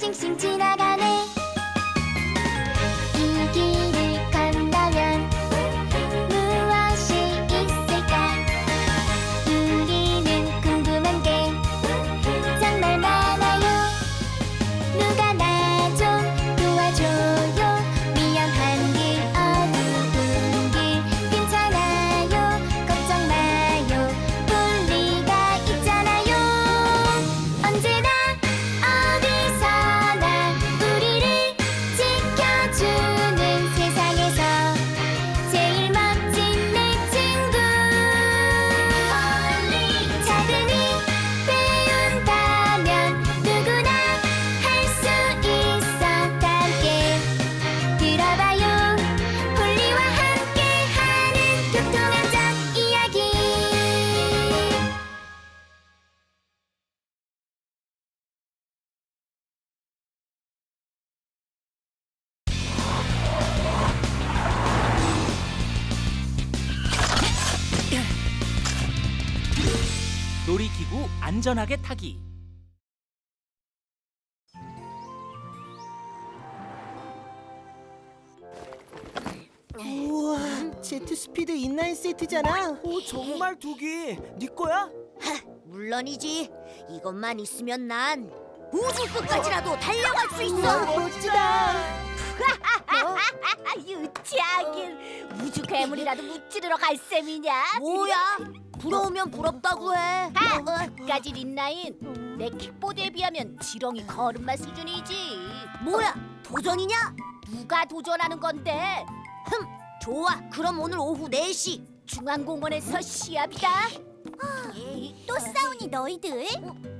싱싱 지나가 놀이기구 안전하게 타기. 우와, 제트 스피드 인라인 세트잖아. 오 정말 두기 네 거야? 물론이지. 이것만 있으면 난 우주 끝까지라도 달려갈 수 있어. 우와, 멋지다. 아, 유치하긴 우주 괴물이라도 무찌르러 갈 셈이냐? 뭐야? 부러우면 부럽다고 해. 까지 린나인 내 킥보드에 비하면 지렁이 걸음마 수준이지. 뭐야? 도전이냐? 누가 도전하는 건데? 흠, 좋아. 그럼 오늘 오후 4시 중앙공원에서 시합이다. 또 싸우니 너희들?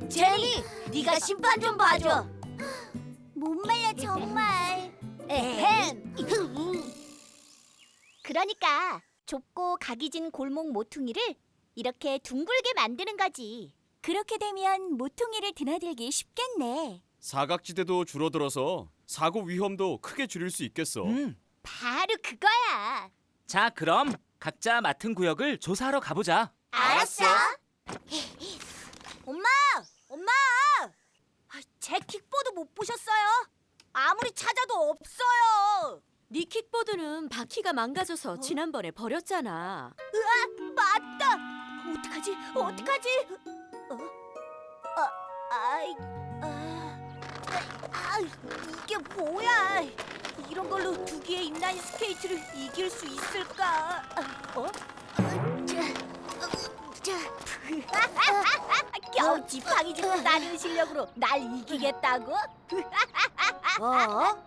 제니, 네가 심판 좀 봐줘. 못 말려 정말. 에헴. 그러니까 좁고 각이 진 골목 모퉁이를 이렇게 둥글게 만드는 거지. 그렇게 되면 모퉁이를 드나들기 쉽겠네. 사각지대도 줄어들어서 사고 위험도 크게 줄일 수 있겠어. 음. 바로 그거야. 자, 그럼 각자 맡은 구역을 조사하러 가보자. 알았어. 엄마, 엄마. 아, 제 킥보드 못 보셨어요? 아무리 찾아도 없어요. 네 킥보드는 바퀴가 망가져서 지난번에 버렸잖아. 으아, 맞다. 어떡하지? 어떡하지? 어? 아, 아이, 아, 아, 이게 뭐야? 이런 걸로 두 개의 인라인 스케이트를 이길 수 있을까? 어? 겨우 지팡이 짚고 다니는 실력으로 날 이기겠다고? 어?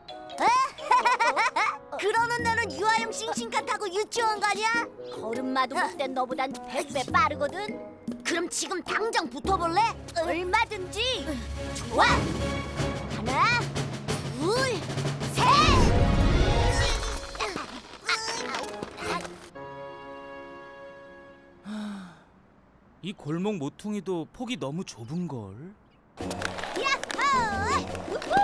그러는 너는 유아용 싱싱카 타고 유치원 가냐? 걸음마도 못된 너보단 백배 빠르거든. 그럼 지금 당장 붙어볼래? 얼마든지. 좋아. 하나, 둘, 셋. 이 골목 모퉁이도 폭이 너무 좁은 걸. 야호! 우후!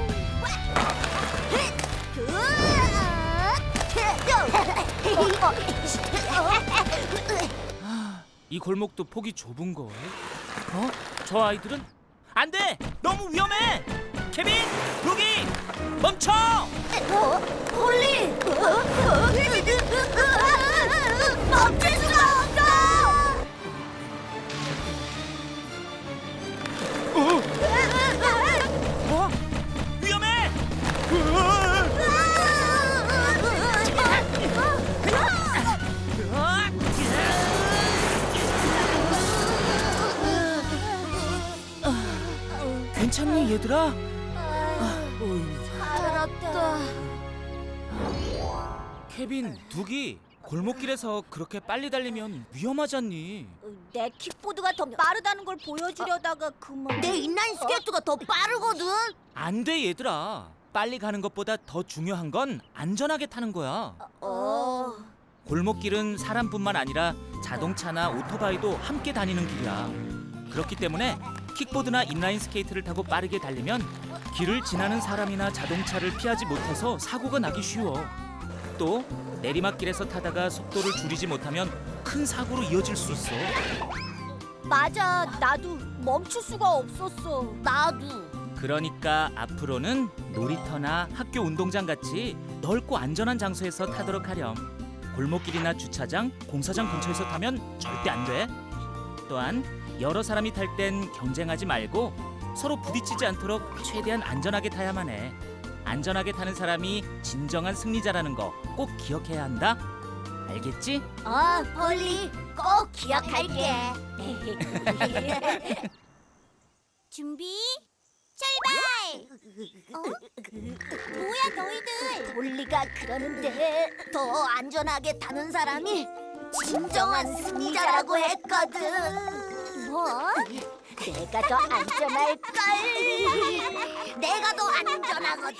이 골목도 폭이 좁은 걸. 어? 저 아이들은 안 돼! 너무 위험해! 케빈! 루기! 멈춰! 홀리! 멈출 괜찮니 얘들아? 알았다. 케빈, 두기, 골목길에서 그렇게 빨리 달리면 위험하잖니. 내 킥보드가 더 빠르다는 걸 보여주려다가 그만. 내 인라인 스케이트가 더 빠르거든. 안 돼 얘들아. 빨리 가는 것보다 더 중요한 건 안전하게 타는 거야. 어. 골목길은 사람뿐만 아니라 자동차나 오토바이도 함께 다니는 길이야. 그렇기 때문에 킥보드나 인라인 스케이트를 타고 빠르게 달리면 길을 지나는 사람이나 자동차를 피하지 못해서 사고가 나기 쉬워. 또 내리막길에서 타다가 속도를 줄이지 못하면 큰 사고로 이어질 수 있어. 맞아. 나도 멈출 수가 없었어. 나도. 그러니까 앞으로는 놀이터나 학교 운동장 같이 넓고 안전한 장소에서 타도록 하렴. 골목길이나 주차장, 공사장 근처에서 타면 절대 안 돼. 또한 여러 사람이 탈 땐 경쟁하지 말고 서로 부딪히지 않도록 최대한 안전하게 타야만 해. 안전하게 타는 사람이 진정한 승리자라는 거 꼭 기억해야 한다. 알겠지? 어, 폴리. 꼭 기억할게. 준비. 출발! 어? 뭐야 너희들? 폴리가 그러는데 더 안전하게 타는 사람이 진정한 승리자라고 했거든. 뭐? 내가 더 안전할걸. 내가 더 안전하거든.